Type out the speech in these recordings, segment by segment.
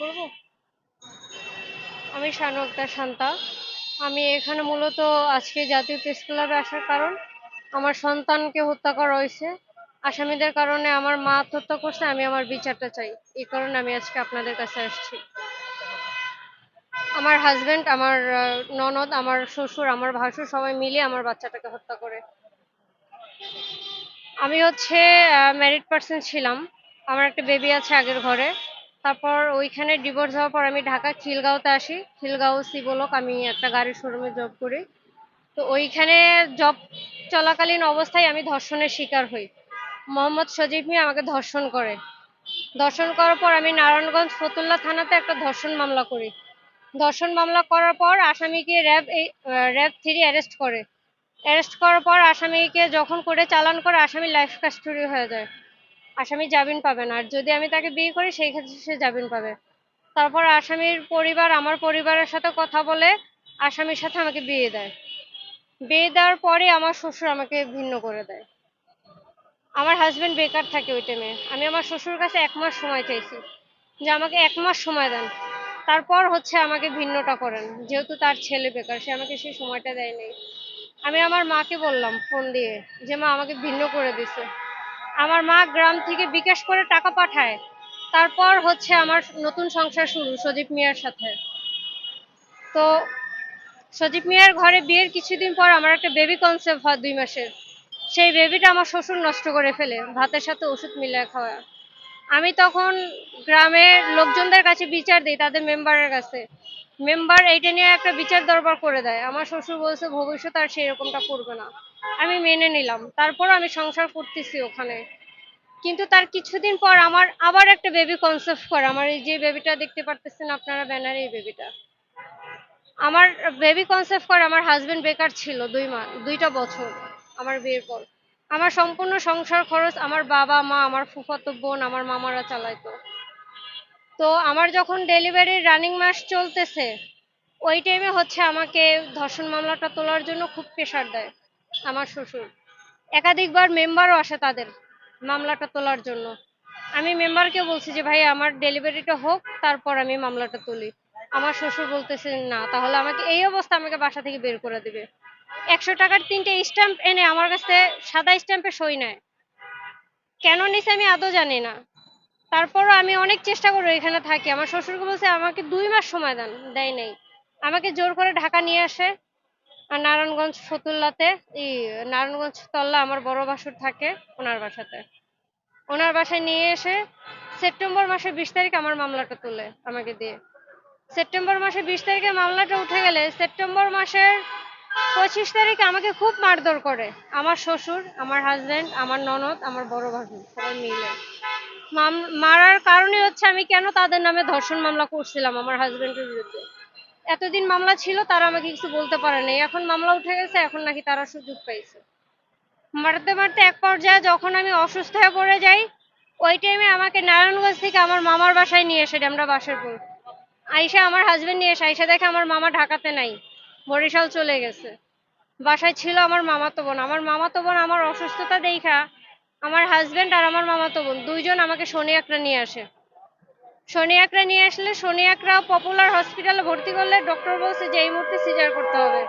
করব? আমি শানু আক্তার শান্তা। আমি এখানে মূলত আজকে জাতীয় প্রেস ক্লাবে আসার কারণ, আমার সন্তানকে হত্যা করা হয়েছে। আসামিদের কারণে আমার মা আত্মহত্যা করছে, আমি আমার বিচারটা চাই। এই কারণে আমি আজকে আপনাদের কাছে আসছি। আমার হাজবেন্ড আমার ননদ, আমার শ্বশুর, আমার ভাসুর সবাই মিলে আমার বাচ্চাটাকে হত্যা করে। আমি হচ্ছে ম্যারিড পার্সন ছিলাম। আমার একটা বেবি আছে আগের ঘরে। তারপর ওইখানে ডিভোর্স হওয়ার পর আমি ঢাকা খিলগাঁওতে আসি। খিলগাঁও সিবলক আমি একটা গাড়ির শোরুমে জব করি। তো ওইখানে জব চলাকালীন অবস্থায় আমি ধর্ষণের শিকার হই। মোহাম্মদ সজীব মিয়া আমাকে ধর্ষণ করে। ধর্ষণ করার পর আমি নারায়ণগঞ্জ ফতুল্লা থানাতে একটা ধর্ষণ মামলা করি। ধর্ষণ মামলা করার পর আসামিকে র্যাব এই র্যাব থ্রি অ্যারেস্ট করে। অ্যারেস্ট করার পর আসামিকে যখন করে চালান করে, আসামি লাইফ কাস্টডি হয়ে যায়। আসামি জামিন পাবে না। আর যদি আমি তাকে বিয়ে করি, সেই ক্ষেত্রে সে জামিন পাবে। তারপর আসামির পরিবার, আমার পরিবারের সাথে কথা বলে আসামির সাথে আমাকে বিয়ে দেয়। বিয়ে দেওয়ার পরে আমার শ্বশুর আমাকে ভিন্ন করে দেয়। আমার হাজবেন্ড বেকার থাকে ওই টাইমে আমি আমার শ্বশুর কাছে এক মাস সময় চাইছি যে আমাকে এক মাস সময় দেন। তারপর হচ্ছে আমাকে ভিন্নটা করেন। যেহেতু তার ছেলে বেকার, সে আমাকে সেই সময়টা দেয় নাই আমি আমার মাকে বললাম ফোন দিয়ে যে, মা, আমাকে ভিন্ন করে দিছে আমার মা গ্রাম থেকে বিকাশ করে টাকা পাঠায়। তারপর হচ্ছে আমার নতুন সংসার শুরু সজীব মিয়ার সাথে। তো সজীব মিয়ার ঘরে বিয়ের কিছুদিন পর আমার একটা বেবি কনসেপ্ট হয় দুই মাসের। সেই বেবিটা আমার শ্বশুর নষ্ট করে ফেলে, ভাতের সাথে ওষুধ মিলিয়ে খাওয়া। আমি তখন গ্রামের লোকজনদের কাছে বিচার দিই, তাদের মেম্বারের কাছে। মেম্বার এইটা নিয়ে একটা বিচার দরবার করে দেয়। আমার শ্বশুর বলছে ভবিষ্যৎ আর সেরকমটা করবে না। আমি মেনে নিলাম। তারপর আমি সংসার করতেছি ওখানে। কিন্তু তার কিছুদিন পর আমার আবার একটা বেবি কনসেপ্ট করে। আমার এই যে বেবিটা দেখতে পারতেছেন আপনারা ব্যানারে এই বেবিটা আমার বেবি কনসেপ্ট করে, আমার হাজবেন্ড বেকার ছিল দুই মাস দুইটা বছর আমার বিয়ের পর। আমার সম্পূর্ণ সংসার খরচ আমার বাবা, মা, আমার ফুফাতো বোন, আমার মামারা চালাইতো। তো আমার যখন ডেলিভারির রানিং মাস চলতেছে, ওই টাইমে হচ্ছে আমাকে ধর্ষণ মামলাটা তোলার জন্য খুব প্রেশার দেয়। আমার শ্বশুর। একাধিকবার মেম্বারও আসে তাদের মামলাটা তোলার জন্য। আমি মেম্বারকে বলছি যে, ভাই, আমার ডেলিভারিটা হোক, তারপর আমি মামলাটা তুলি। আমার শ্বশুর বলতেছে, না, তাহলে আমাকে এই অবস্থা আমাকে বাসা থেকে বের করে দিবে। একশো টাকার তিনটে স্ট্যাম্প এনে আমার কাছে সাদা স্ট্যাম্পে সই নেয়। কেন নিছে আমি আদৌ জানি না। তারপরও আমি অনেক চেষ্টা করি এখানে থাকি। আমার শ্বশুরকে বলছে, আমাকে দুই মাস সময় দেন। দেয় নাই। আমাকে জোর করে ঢাকা নিয়ে আসে। আর নারায়ণগঞ্জ ফতুল্লাতে এই নারায়ণগঞ্জ তল্লা আমার বড় বাসুর থাকে ওনার বাসাতে। ওনার বাসায় নিয়ে এসে সেপ্টেম্বর মাসে বিশ তারিখ আমার মামলাটা তুলে আমাকে দিয়ে। সেপ্টেম্বর মাসে বিশ তারিখে মামলাটা উঠে গেলে সেপ্টেম্বর মাসের পঁচিশ তারিখে আমাকে খুব মারধর করে। আমার শ্বশুর, আমার হাজবেন্ড আমার ননদ, আমার বড় ভাসুর, সবাই মিলে। মারার কারণে হচ্ছে আমি কেন তাদের নামে ধর্ষণ মামলা করছিলাম আমার হাজবেন্ডের বিরুদ্ধে। এতদিন মামলা ছিল, তারা আমাকে কিছু বলতে পারে নাই। এখন মামলা উঠে গেছে, এখন নাকি তারা সুযোগ পাইছে মারতে মারতে এক পর্যায়ে যখন আমি অসুস্থ হয়ে পড়ে যাই, ওই টাইমে আমাকে নারায়ণগঞ্জ থেকে আমার মামার বাসায় নিয়ে এসে আমরা বাসেরপুর আইসা আমার হাজবেন্ড নিয়ে এসে, আইসা দেখে আমার মামা ঢাকাতে নাই, বরিশাল চলে গেছে। বাসায় ছিল আমার মামাতো বোন। আমার মামাতো বোন আমার অসুস্থতা দেখা আমার হাজবেন্ড আর আমার মামাতো বোন, দুইজন আমাকে শনি একরা নিয়ে আসে। শনি নিয়ে আসলে শনি পপুলার হসপিটালে ভর্তি করলে ডক্টর বলছে যে এই মুহূর্তে সিজার করতে হবে।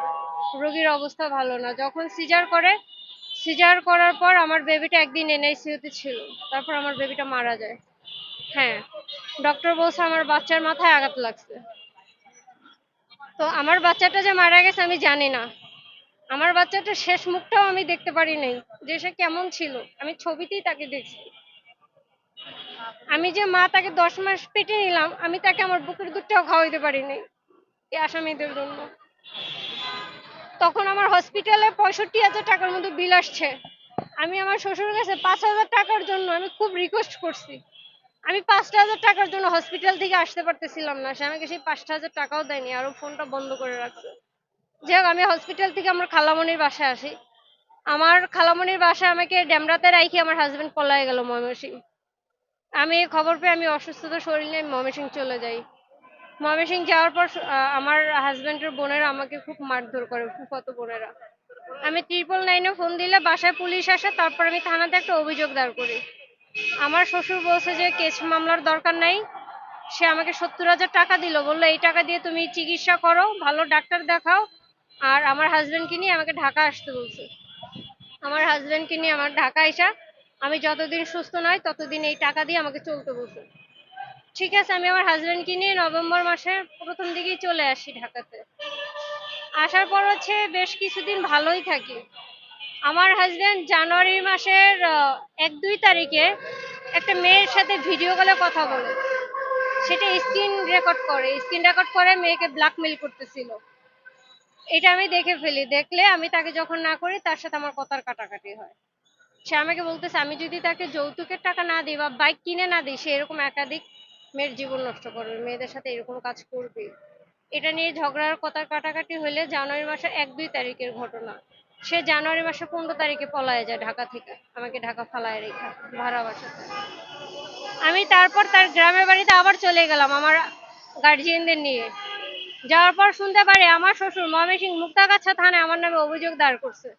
রোগীর অবস্থা ভালো না। যখন সিজার করে সিজার করার পর আমার বেবিটা একদিন এনআইসিইউতে ছিল। তারপর আমার বেবিটা মারা যায়। হ্যাঁ ডক্টর বলছে আমার বাচ্চার মাথায় আঘাত লাগছে। তো আমার বাচ্চাটা যে মারা গেছে আমি জানি না। আমার বাচ্চাটার শেষ মুখটাও আমি দেখতে পারি নাই। যে সে কেমন ছিল, আমি ছবিতেই তাকে দেখছি। আমি যে মা তাকে দশ মাস পেটে নিলাম, আমি তাকে আমার বুকের দুধটাও খাওয়াইতে পারি নাই এই আসামিদের জন্য। তখন আমার হসপিটালে পঁয়ষট্টি হাজার টাকার মতো বিল আসছে। আমি আমার শ্বশুরের কাছে পাঁচ হাজার টাকার জন্য আমি খুব রিকোয়েস্ট করছি। আমি পাঁচটা হাজার টাকার জন্য হসপিটাল থেকে আসতে পারতেছিলাম না। সে আমাকে সেই পাঁচটা হাজার টাকাও দেয়নি, আরও ফোনটা বন্ধ করে রাখছে। যাই হোক, আমি হসপিটাল থেকে আমার খালামণির বাসায় আসি। আমার খালামণির বাসায় আমাকে ড্যামরাতে রাখি আমার হাজব্যান্ড পলায় গেল ময়মনসিং আমি খবর পেয়ে আমি অসুস্থতা শরীর নিয়ে ময়মনসিং চলে যাই। ময়মনসিং যাওয়ার পর আমার হাজবেন্ডের বোনেরা আমাকে খুব মারধর করে, ফুফাতো বোনেরা। আমি ট্রিপল নাইনে ফোন দিলে বাসায় পুলিশ আসে, তারপর আমি থানাতে একটা অভিযোগ দাঁড় করি। আমার শ্বশুর বলছে যে কেস মামলার দরকার নাই। সে আমাকে সত্তর হাজার টাকা দিল। বলল, এই টাকা দিয়ে তুমি চিকিৎসা করো, ভালো ডাক্তার দেখাও। আর আমার হাজবেন্ডকে নিয়ে আমাকে ঢাকা আসতে বলছে। আমার হাজবেন্ডকে নিয়ে আমার ঢাকা আসা আমি যতদিন সুস্থ নয় ততদিন এই টাকা দিয়ে আমাকে চলতে বলছে ঠিক আছে, আমি আমার হাজবেন্ডকে নিয়ে নভেম্বর মাসের প্রথম দিকেই চলে আসি ঢাকাতে। আসার পর হচ্ছে বেশ কিছুদিন ভালোই থাকি। আমার হাজব্যান্ড জানুয়ারি মাসের এক দুই তারিখে একটা মেয়ের সাথে ভিডিও কলে কথা বলে। সেটা স্ক্রিন রেকর্ড করে। স্ক্রিন রেকর্ড করে মেয়েকে ব্ল্যাকমেল করতেছিল। এটা আমি দেখে ফেলি। দেখলে আমি তাকে যখন না করি, তার সাথে আমার কথার কাটাকাটি হয়। সে আমাকে বলতেছে, আমি যদি তাকে যৌতুকের টাকা না দিই বা বাইক কিনে না দিই, সে এরকম একাধিক মেয়ের জীবন নষ্ট করবে, মেয়েদের সাথে এরকম কাজ করবে। এটা নিয়ে ঝগড়ার কথা কাটাকাটি হলে জানুয়ারি মাসের এক, দুই তারিখের ঘটনা। সে জানুয়ারি মাসের পনেরো তারিখে পলায় যায় ঢাকা থেকে, আমাকে ঢাকা ফালায় রেখা, ভাড়া বাসাতে আমি তারপর তার গ্রামের বাড়িতে আবার চলে গেলাম আমার গার্জিয়ানদের নিয়ে। যাওয়ার পর শুনতে পারি আমার শ্বশুর ময়মনসিং মুক্তাগাছা থানায় আমার নামে অভিযোগ দায়ের করছে।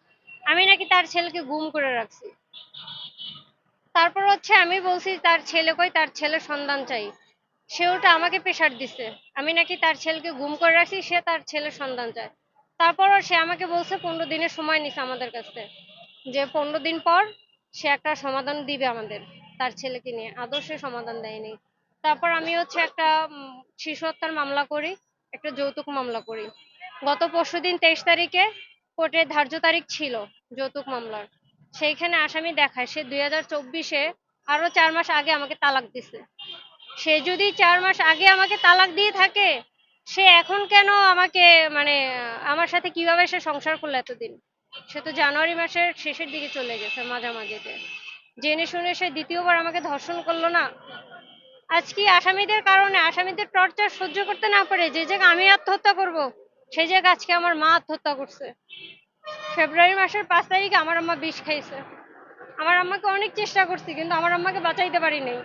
আমি নাকি তার ছেলেকে গুম করে রাখছি। তারপর হচ্ছে আমি বলছি, তার ছেলে কই? তার ছেলে সন্ধান চাই। সে ওটা আমাকে প্রেশার দিছে। আমি নাকি তার ছেলেকে গুম করে রাখছি, সে তার ছেলের সন্ধান চায়। তারপরও সে আমাকে বলছে, পনেরো দিনের সময় নিছে আমাদের কাছে। যে পনেরো দিন পর সে একটা সমাধান দিবে আমাদের, তার ছেলেকে নিয়ে। আদৌ সে সমাধান দেয়নি। তারপর আমি হচ্ছে একটা শিশু হত্যার মামলা করি, একটা যৌতুক মামলা করি। গত পরশু দিন তেইশ তারিখে কোর্টে ধার্য তারিখ ছিল যৌতুক মামলার। সেইখানে আসামি দেখায় সে দুই হাজার চব্বিশে আরও চার মাস আগে আমাকে তালাক দিছে। সে যদি চার মাস আগে আমাকে তালাক দিয়ে থাকে, সে এখন কেন আমাকে মানে আমার সাথে কীভাবে সে সংসার করল এতদিন? সে তো জানুয়ারি মাসের শেষের দিকে চলে গেছে মাঝামাঝিতে। জেনে শুনে সে দ্বিতীয়বার আমাকে ধর্ষণ করল না। আজকে আসামিদের কারণে, আসামিদের টর্চার সহ্য করতে না পারে যে জায়গায় আমি আত্মহত্যা করব সেই জায়গায় আজকে আমার মা আত্মহত্যা করছে। ফেব্রুয়ারি মাসের পাঁচ তারিখে আমার আম্মা বিষ খাইছে। আমার আম্মাকে অনেক চেষ্টা করছি, কিন্তু আমার আম্মাকে বাঁচাইতে পারি নাই।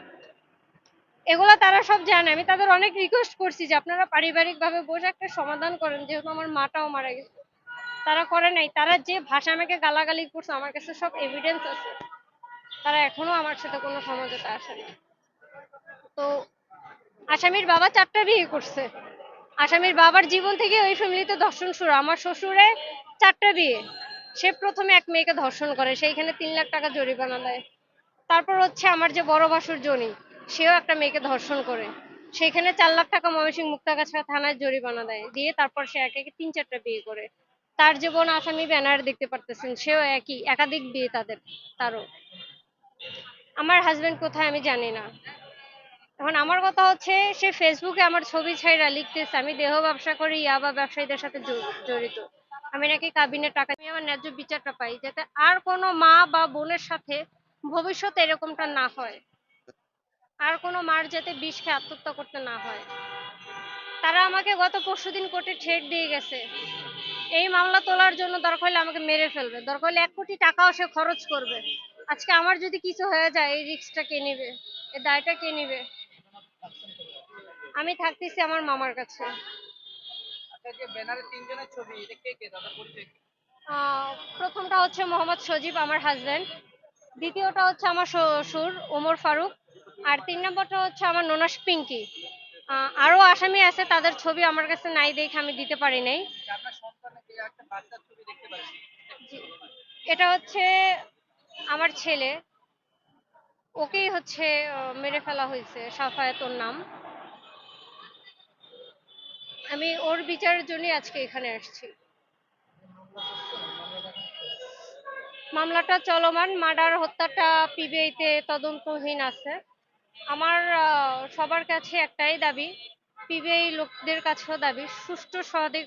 এগুলো তারা সব জানে। আমি তাদের অনেক রিকোয়েস্ট করছি যে আপনারা পারিবারিক ভাবে বসে একটা সমাধান করেন, যেহেতু আমার মাটাও মারা গেছে। তারা করে নাই। তারা যে ভাষা আমাকে গালাগালি করছে, আমার কাছে সব এভিডেন্স আছে। তারা এখনও আমার সাথে কোনো সমাজতে আসে না তো আসামির বাবা চারটা বিয়ে করছে। আসামির বাবার জীবন থেকে ওই ফ্যামিলিতে ধর্ষণ শুরু। আমার শ্বশুরে চারটা বিয়ে। সে প্রথমে এক মেয়েকে ধর্ষণ করে সেইখানে তিন লাখ টাকা জরিমানা দেয়। তারপর হচ্ছে আমার যে বড় ভাসুর জনি, সেও একটা মেয়েকে ধর্ষণ করে। সেখানে চার লাখ টাকা ময়মনসিংহ মুক্তাগাছা থানায় জরিমানা দেয়। দিয়ে তারপর সে একে একে তিন চারটা বিয়ে করে। তার যে বোন আসামি ব্যানার দেখতে পারতেছেন, সেও একই, একাধিক বিয়ে তাদের, তারও। আমার হাজবেন্ড কোথায় আমি জানি না। এখন আমার কথা হচ্ছে, সে ফেসবুকে আমার ছবি ছাইরা লিখতেছে, আমি দেহ ব্যবসা করি ইয়াবা ব্যবসায়ীদের সাথে জড়িত। আমি নাকি কাবিনের টাকা, আমি আমার ন্যায্য বিচারটা পাই, যাতে আর কোনো মা বা বোনের সাথে ভবিষ্যতে এরকমটা না হয়। আর কোনো মার যাতে বিষ খেয়ে আত্মহত্যা করতে না হয়। তারা আমাকে গত পরশুদিন কোর্টে ঠেট দিয়ে গেছে। এই মামলা তোলার জন্য দরকার হলে আমাকে মেরে ফেলবে, দরকার হলে এক কোটি টাকাও সে খরচ করবে। আজকে আমার যদি কিছু হয়ে যায়, এই রিক্সটা কে নিবে? এই দায়টা কে নিবে? আমি থাকতেছি আমার মামার কাছে? আহ, প্রথমটা হচ্ছে মোহাম্মদ সজীব আমার হাজবেন্ড দ্বিতীয়টা হচ্ছে আমার শ্বশুর ওমর ফারুক। আর তিন নম্বরটা হচ্ছে আমার ননাস পিঙ্কি। আরও আসামি আছে তাদের ছবি আমার কাছে নাই দেখে আমি দিতে পারি নাই। এটা হচ্ছে আমার ছেলে। ওকেই হচ্ছে মেরে ফেলা হয়েছে সাফায়াত ওর নাম। আমি ওর বিচারের জন্যই আজকে এখানে আসছি। মামলাটা চলমান, মার্ডার হত্যাটা পিবিআইতে তদন্তহীন আছে। আমার সবার কাছে একটাই দাবি, পিবিআই লোকদের কাছেও দাবি, সুষ্ঠু সঠিক